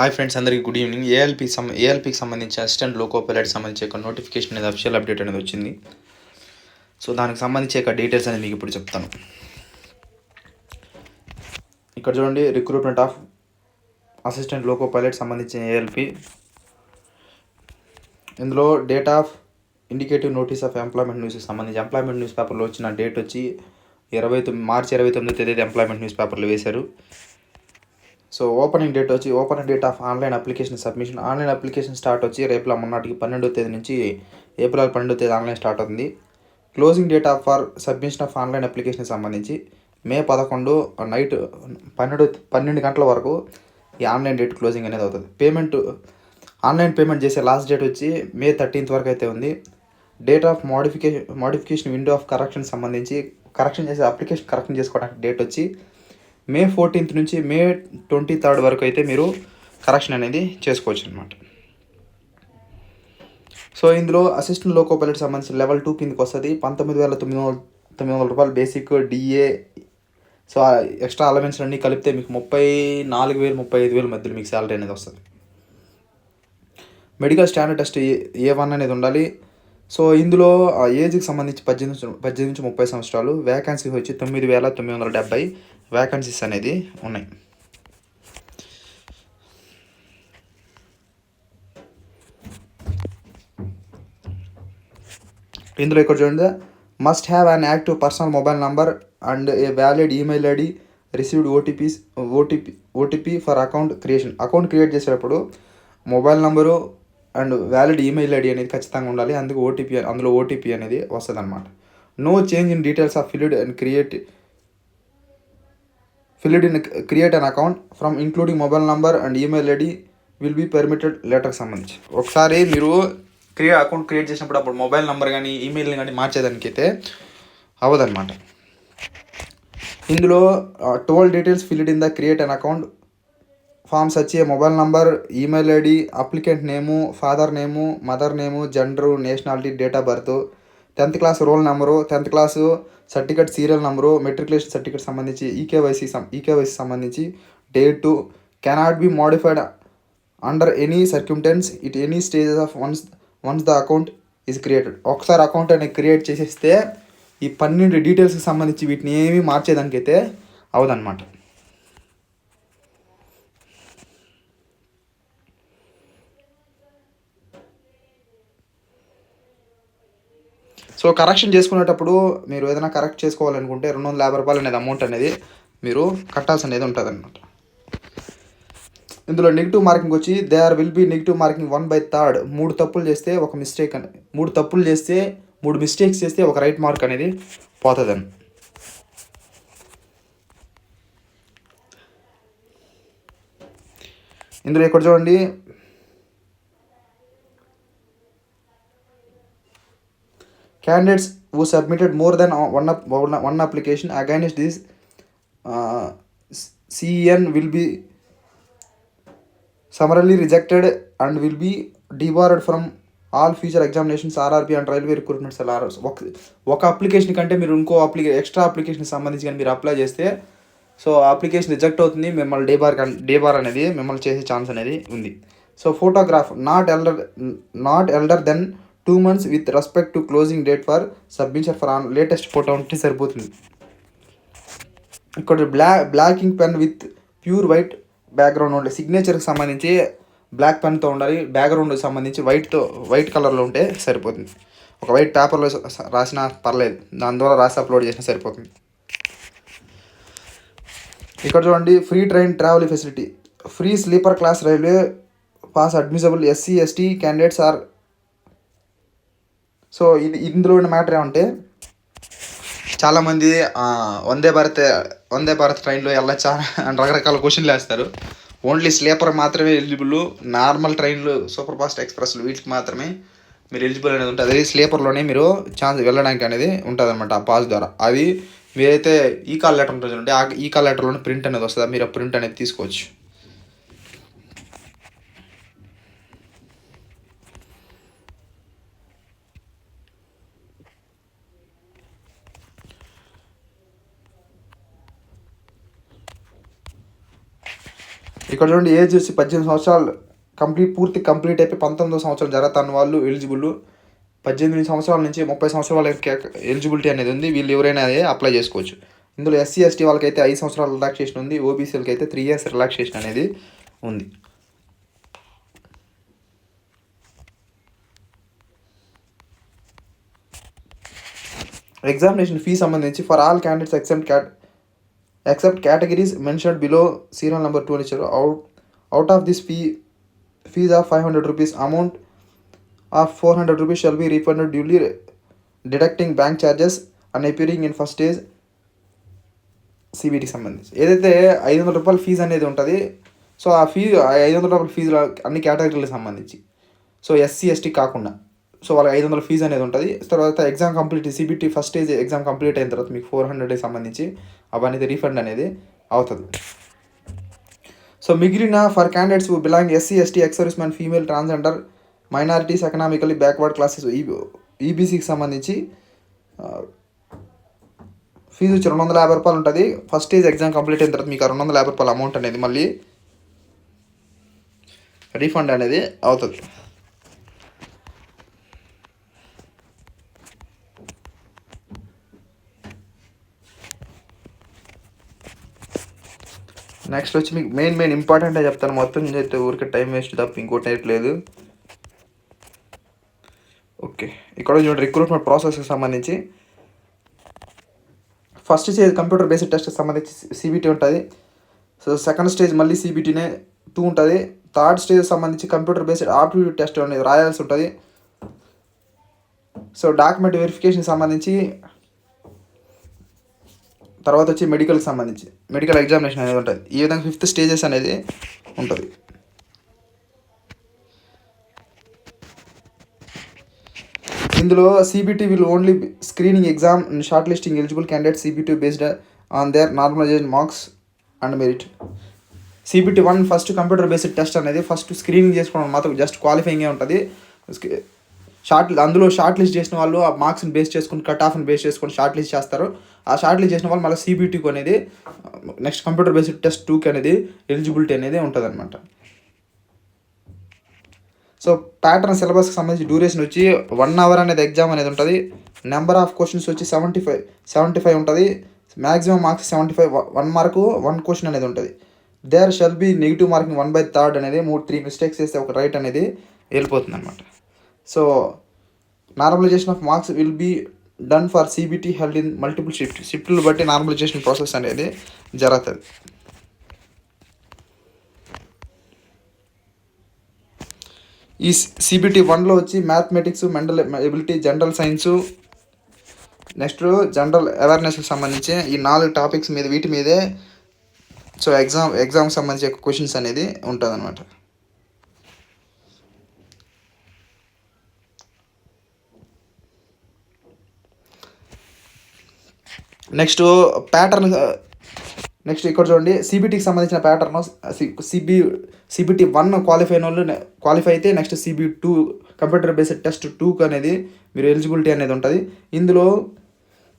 Hi friends అందరికీ good evening. ALP సం ఏఎల్పికి సంబంధించి అసిస్టెంట్ లోకో పైలట్ సంబంధించి ఒక నోటిఫికేషన్ అనేది అఫిషియల్ అప్డేట్ అనేది వచ్చింది. సో దానికి సంబంధించి యొక్క డీటెయిల్స్ అనేది మీకు ఇప్పుడు చెప్తాను. ఇక్కడ చూడండి recruitment of assistant loco pilot సంబంధించిన ఏఎల్పి. ఇందులో date of indicative notice of employment న్యూస్కి సంబంధించి ఎంప్లాయ్మెంట్ న్యూస్ పేపర్లో వచ్చిన డేట్ వచ్చి ఇరవై తొమ్మిది మార్చి ఇరవై తొమ్మిది తేదీ ఎంప్లాయ్మెంట్ న్యూస్ పేపర్లో వేశారు. సో ఓపెనింగ్ డేట్ వచ్చి opening date of online application submission online application start వచ్చి రేపు మొన్నటికి పన్నెండో తేదీ నుంచి ఏప్రిల్ పన్నెండో తేదీ ఆన్లైన్ స్టార్ట్ అవుతుంది. Closing date of for submission of online application సంబంధించి మే పదకొండు నైట్ పన్నెండు పన్నెండు గంటల వరకు ఈ ఆన్లైన్ డేట్ క్లోజింగ్ అనేది అవుతుంది. పేమెంట్ ఆన్లైన్ పేమెంట్ చేసే లాస్ట్ డేట్ వచ్చి మే థర్టీన్త్ వరకు అయితే ఉంది. Date of modification modification window of correction సంబంధించి కరెక్షన్ చేసే అప్లికేషన్ కరెక్షన్ చేసుకోవడానికి డేట్ వచ్చి మే ఫోర్టీన్త్ నుంచి మే ట్వంటీ థర్డ్ వరకు అయితే మీరు కరెక్షన్ అనేది చేసుకోవచ్చు అనమాట సో ఇందులో అసిస్టెంట్ లోకో పైలట్ సంబంధించిన లెవెల్ టూ కిందకి వస్తుంది. పంతొమ్మిది వేల తొమ్మిది వందల తొమ్మిది వందల రూపాయలు basic DA so extra allowance అన్నీ కలిపితే మీకు ముప్పై నాలుగు వేలు ముప్పై ఐదు వేల మధ్యలో మీకు శాలరీ అనేది వస్తుంది. Medical standard test A one అనేది ఉండాలి. సో ఇందులో ఆ ఏజ్కి సంబంధించి పద్దెనిమిది పద్దెనిమిది నుంచి ముప్పై సంవత్సరాలు వేకెన్సీ వచ్చి తొమ్మిది వేల తొమ్మిది వందల డెబ్బై వేకెన్సీస్ అనేది ఉన్నాయి. ఇందులో ఇక్కడ చూడండి must have an active personal mobile number and a valid email ID received OTPs OTP OTP for account creation account create చేసేటప్పుడు mobile number and valid email ID అనేది ఖచ్చితంగా ఉండాలి. అందుకు ఓటీపీ అందులో ఓటీపీ అనేది వస్తుంది అనమాట no change in details of filled and create filled in create an account from including mobile number and email ID will be permitted లెటర్కి సంబంధించి. ఒకసారి మీరు క్రియే అకౌంట్ క్రియేట్ చేసినప్పుడు అప్పుడు మొబైల్ నెంబర్ కానీ ఈమెయిల్ కానీ మార్చేదానికి అయితే అవ్వదన్నమాట. ఇందులో toll details filled in the create an account forms వచ్చి mobile number email ID applicant name father name mother name gender nationality date of birth tenth class roll number tenth class certificate serial number matriculation certificate సంబంధించి eKYC eKYC సంబంధించి date. Cannot be modified under any circumstance it any stages of once once the account is created. ఒకసారి account అనేది create చేసేస్తే ఈ పన్నెండు డీటెయిల్స్కి సంబంధించి వీటిని ఏమీ మార్చేదానికైతే అవదనమాట సో కరెక్షన్ చేసుకునేటప్పుడు మీరు ఏదైనా కరెక్ట్ చేసుకోవాలనుకుంటే రెండు వందల యాభై రూపాయలు అనేది అమౌంట్ అనేది మీరు కట్టాల్సి అనేది ఉంటుంది అనమాట ఇందులో నెగిటివ్ మార్కింగ్ వచ్చి they are will be negative marking one by third మూడు తప్పులు చేస్తే ఒక మిస్టేక్ అని మూడు తప్పులు చేస్తే మూడు మిస్టేక్స్ చేస్తే ఒక రైట్ మార్క్ అనేది పోతుందని. ఇందులో ఇక్కడ చూడండి candidates who submitted more than one, one one, one application against this uh, CEN will be summarily rejected and will be debarred from all future examinations RRB and railway recruitments RR ఒక ఒక application కంటే మీరు ఇంకో అప్లికే extra application సంబంధించి కానీ మీరు apply చేస్తే so application reject అవుతుంది మిమ్మల్ని డే బార్ డే బార్ అనేది మిమ్మల్ని చేసే ఛాన్స్ అనేది ఉంది. So photograph not elder not elder then two months with respect to closing date for submission for on latest photo ఉంటే సరిపోతుంది. ఇక్కడ black blocking pen with pure white background ఉండే సిగ్నేచర్కి సంబంధించి బ్లాక్ పెన్తో ఉండాలి. బ్యాక్గ్రౌండ్కి సంబంధించి వైట్తో వైట్ కలర్లో ఉంటే సరిపోతుంది. ఒక వైట్ పేపర్లో రాసినా పర్లేదు. దాని ద్వారా రాసి అప్లోడ్ చేసినా సరిపోతుంది. ఇక్కడ చూడండి free train travel facility. Free sleeper class railway pass admissible SC ST candidates are so ఇది ఇందులో ఉన్న మ్యాటర్ ఏమంటే చాలామంది వందే భారత్ వందే భారత్ ట్రైన్లో వెళ్ళొచ్చా అని రకరకాల క్వశ్చన్లు వేస్తారు. ఓన్లీ స్లీపర్ మాత్రమే ఎలిజిబుల్ నార్మల్ ట్రైన్లు సూపర్ ఫాస్ట్ ఎక్స్ప్రెస్లు వీటికి మాత్రమే మీరు ఎలిజిబుల్ అనేది ఉంటుంది. స్లీపర్లోనే మీరు ఛాన్స్ వెళ్ళడానికి అనేది ఉంటుంది అనమాట ఆ పాస్ ద్వారా. అది మీరైతే ఈ కాల్ లెటర్ ఉంటుంది ఆ ఈ కాల్ లెటర్లోనే ప్రింట్ అనేది వస్తుంది? మీరు ఆ ప్రింట్ అనేది తీసుకోవచ్చు. ఇక్కడ చూడండి ఏజ్ వచ్చి పద్దెనిమిది సంవత్సరాలు కంప్లీట్ పూర్తి కంప్లీట్ అయిపోయి పంతొమ్మిదో సంవత్సరం జరగతాను వాళ్ళు ఎలిజిబుల్. పద్దెనిమిది సంవత్సరాల నుంచి ముప్పై సంవత్సరాల వాళ్ళకి ఎలిజిబిలిటీ అనేది ఉంది. వీళ్ళు ఎవరైనా అదే అప్లై చేసుకోవచ్చు. ఇందులో ఎస్సీ ఎస్టీ వాళ్ళకైతే ఐదు సంవత్సరాల రిలాక్సేషన్ ఉంది. ఓబీసీలకి అయితే త్రీ ఇయర్స్ రిలాక్సేషన్ అనేది ఉంది. ఎగ్జామినేషన్ ఫీ సంబంధించి for all candidates except cat except categories mentioned below serial number two అని ఇచ్చారు out out of this fee fees of five hundred rupees amount of four hundred rupees shall be refunded duly deducting bank charges and appearing in first stage సిబిటీకి సంబంధించి. ఏదైతే ఐదు వందల రూపాయల fee అనేది ఉంటుంది so ఆ ఫీజు ఐదు వందల రూపాయల ఫీజు అన్ని కేటగిరీలకు సంబంధించి. సో ఎస్సీ ఎస్టీ కాకుండా. సో వాళ్ళకి ఐదు వందల ఫీజు అనేది ఉంటుంది. తర్వాత exam complete CBT first stage exam complete అయిన తర్వాత మీకు ఫోర్ హండ్రెడ్కి సంబంధించి అవన్నీ రీఫండ్ అనేది అవుతుంది. సో మిగిలిన for candidates belong SC ST ex service man female transgender minorities economically backward classes ఈబీసీకి సంబంధించి ఫీజు వచ్చి రెండు వందల యాభై రూపాయలు ఉంటుంది. ఫస్ట్ స్టేజ్ ఎగ్జామ్ కంప్లీట్ అయిన తర్వాత మీకు రెండు వందల యాభై రూపాయల అమౌంట్ అనేది మళ్ళీ రీఫండ్ అనేది అవుతుంది. నెక్స్ట్ వచ్చి మీకు మెయిన్ మెయిన్ ఇంపార్టెంట్ చెప్తాను. మొత్తం నుంచి అయితే ఊరికే టైం వేస్ట్ తప్ప ఇంకోటి లేదు. ఓకే ఇక్కడ చూడండి రిక్రూట్మెంట్ ప్రాసెస్కి సంబంధించి. ఫస్ట్ స్టేజ్ కంప్యూటర్ బేస్డ్ టెస్ట్కి సంబంధించి సిబిటీ ఉంటుంది. సో సెకండ్ స్టేజ్ మళ్ళీ సిబిటీనే టూ ఉంటుంది. థర్డ్ స్టేజ్ సంబంధించి కంప్యూటర్ బేస్డ్ ఆప్టిట్యూడ్ టెస్ట్ అనేది రాయాల్సి ఉంటుంది. సో డాక్యుమెంట్ వెరిఫికేషన్ సంబంధించి తర్వాత వచ్చి మెడికల్కి సంబంధించి. మెడికల్ ఎగ్జామినేషన్ అనేది ఉంటుంది. ఈ విధంగా ఫిఫ్త్ స్టేజెస్ అనేది ఉంటుంది. ఇందులో CBT will only screening exam short listing eligible candidate CBT based on their normalization marks and merit CBT one first computer based test అనేది ఫస్ట్ స్క్రీనింగ్ చేసుకోవడం మాత్రం జస్ట్ క్వాలిఫైయింగే ఉంటుంది. షార్ట్ అందులో షార్ట్ లిస్ట్ చేసిన వాళ్ళు ఆ మార్క్స్ని బేస్ చేసుకుని కట్ ఆఫ్ని బేస్ చేసుకొని షార్ట్ లిస్ట్ చేస్తారు. ఆ షార్ట్ లిస్ట్ చేసిన వాళ్ళు మళ్ళీ సిబిటీకి అనేది నెక్స్ట్ కంప్యూటర్ బేస్డ్ టెస్ట్ టూకి అనేది ఎలిజిబిలిటీ అనేది ఉంటుంది అనమాట సో ప్యాటర్న్ సిలబస్కి సంబంధించి డ్యూరేషన్ వచ్చి వన్ అవర్ అనేది ఎగ్జామ్ అనేది ఉంటుంది. నెంబర్ ఆఫ్ క్వశ్చన్స్ వచ్చి సెవెంటీ ఫైవ్ సెవెంటీ ఫైవ్ ఉంటుంది. Maximum marks seventy five one mark one question అనేది ఉంటుంది. There shall be negative marking one by third అనేది మూడు త్రీ మిస్టేక్స్ చేస్తే ఒక రైట్ అనేది వెళ్ళిపోతుంది అనమాట so normalization of marks will be done for CBT held in multiple shift షిఫ్ట్లు బట్టి నార్మలైజేషన్ ప్రాసెస్ అనేది జరుగుతుంది. ఈ సిబిటీ వన్లో వచ్చి mathematics mental ability general science next general అవేర్నెస్కి సంబంధించి ఈ నాలుగు టాపిక్స్ మీద వీటి మీదే సో ఎగ్జామ్ ఎగ్జామ్కి సంబంధించి క్వశ్చన్స్ అనేది ఉంటుంది అనమాట నెక్స్ట్ ప్యాటర్న్ నెక్స్ట్ ఇక్కడ చూడండి సిబిటీకి సంబంధించిన pattern CB CBT one qualify అయిన వాళ్ళు క్వాలిఫై అయితే next CB two computer based test టూకి అనేది మీరు ఎలిజిబిలిటీ అనేది ఉంటుంది. ఇందులో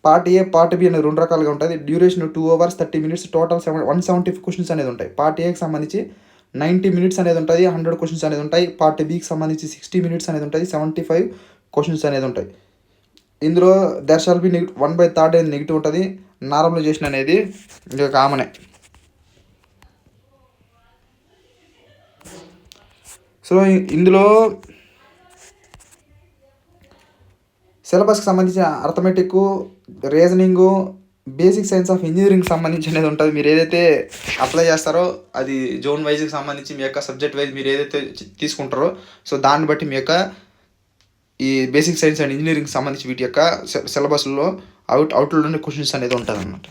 పార్ట్ ఏ పార్ట్ బి అనేది రెండు రకాలుగా ఉంటుంది. Duration two hours thirty minutes total seven one seventy questions అనేది ఉంటాయి. పార్ట్ ఏకి సంబంధించి నైంటీ మినిట్స్ అనేది ఉంటుంది హండ్రెడ్ క్వశ్చన్స్ అనేది ఉంటాయి. పార్ట్ బికి సంబంధించి సిక్స్టీ మినిట్స్ అనేది ఉంటుంది సెవెంటీ ఫైవ్ క్వశ్చన్స్ అనేది ఉంటాయి. ఇందులో there shall be negative one by third అనేది నెగిటివ్ ఉంటుంది. నార్మలైజేషన్ అనేది ఇంకా కామనే. సో ఇందులో సిలబస్కి సంబంధించిన arithmetic reasoning basic science of engineering సంబంధించి అనేది ఉంటుంది. మీరు ఏదైతే అప్లై చేస్తారో అది జోన్ వైజ్కి సంబంధించి మీ యొక్క సబ్జెక్ట్ వైజ్ మీరు ఏదైతే తీసుకుంటారో సో దాన్ని బట్టి మీ యొక్క ఈ బేసిక్ సైన్స్ అండ్ ఇంజనీరింగ్ సంబంధించి వీటి యొక్క సిలబస్లో అవుట్ అవుట్లోనే క్వశ్చన్స్ అనేది ఉంటుంది అనమాట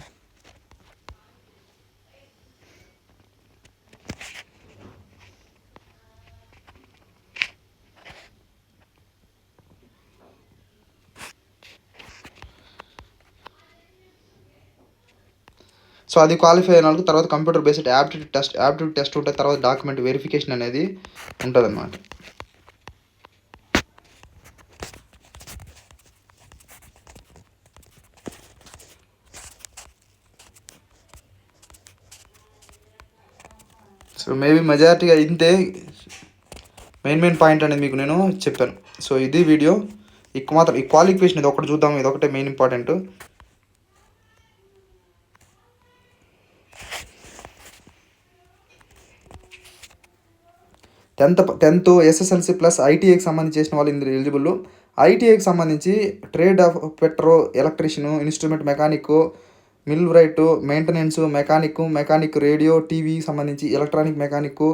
సో అది క్వాలిఫై అయిన వాళ్ళకి తర్వాత computer based aptitude test aptitude test ఉంటుంది తర్వాత డాక్యుమెంట్ వెరిఫికేషన్ అనేది ఉంటుంది అనమాట సో మేబీ మెజారిటీగా ఇంతే మెయిన్ మెయిన్ పాయింట్ అనేది మీకు నేను చెప్పాను. సో ఇది వీడియో ఇక మాత్రం ఈ క్వాలిఫికేషన్ ఇది ఒకటి చూద్దాం ఇది ఒకటే main important tenth tenth SSLC plus ఐటీఐకి సంబంధించి చేసిన వాళ్ళు ఇందులో ఎలిజిబుల్ ఐటీఐకి సంబంధించి trade of petro electrician instrument mechanic millwright maintenance mechanic mechanic radio TV సంబంధించి ఎలక్ట్రానిక్ మెకానిక్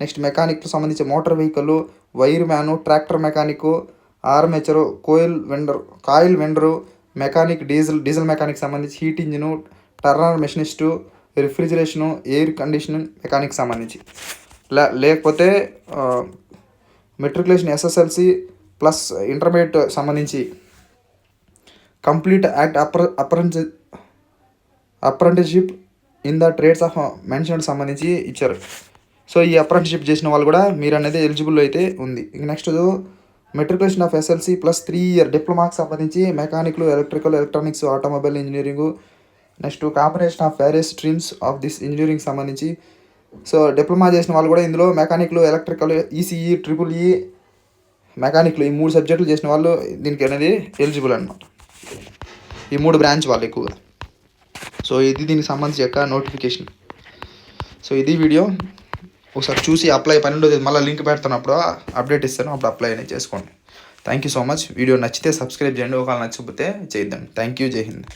నెక్స్ట్ మెకానిక్ సంబంధించి motor vehicle wireman tractor mechanic armature coil winder coil winder mechanic diesel diesel mechanic సంబంధించి heat engine turner machinist refrigeration air conditioning mechanic సంబంధించి. లే లేకపోతే matriculation SSLC plus intermediate సంబంధించి complete act అప్ర అప్రెంటి apprenticeship in the trades of mention సంబంధించి ఇచ్చారు. So ఈ apprenticeship చేసిన వాళ్ళు కూడా మీరు అనేది ఎలిజిబుల్ అయితే ఉంది. ఇంక next matriculation of SLC plus three year డిప్లొమాకి సంబంధించి మెకానిక్లు electrical electronics automobile engineering next combination of various streams of this engineering సంబంధించి. సో డిప్లొమా చేసిన వాళ్ళు కూడా ఇందులో మెకానిక్లు ఎలక్ట్రికల్ ఈసీఈ ట్రిపుల్ ఈ మెకానిక్లు ఈ మూడు సబ్జెక్టులు చేసిన వాళ్ళు దీనికి అనేది ఎలిజిబుల్ అనమాట ఈ మూడు బ్రాంచ్ వాళ్ళు ఎక్కువగా. సో ఇది దీనికి సంబంధించి యొక్క నోటిఫికేషన్ సో ఇది వీడియో ఒకసారి చూసి అప్లై పన్నెండో తేదీ మళ్ళీ లింక్ పెడుతున్నప్పుడు అప్డేట్ ఇస్తాను. అప్పుడు అప్లై అనేది చేసుకోండి. Thank you so much video నచ్చితే సబ్స్క్రైబ్ చేయండి. ఒకవేళ నచ్చకపోతే చేద్దాం. థ్యాంక్ యూ జై హింద్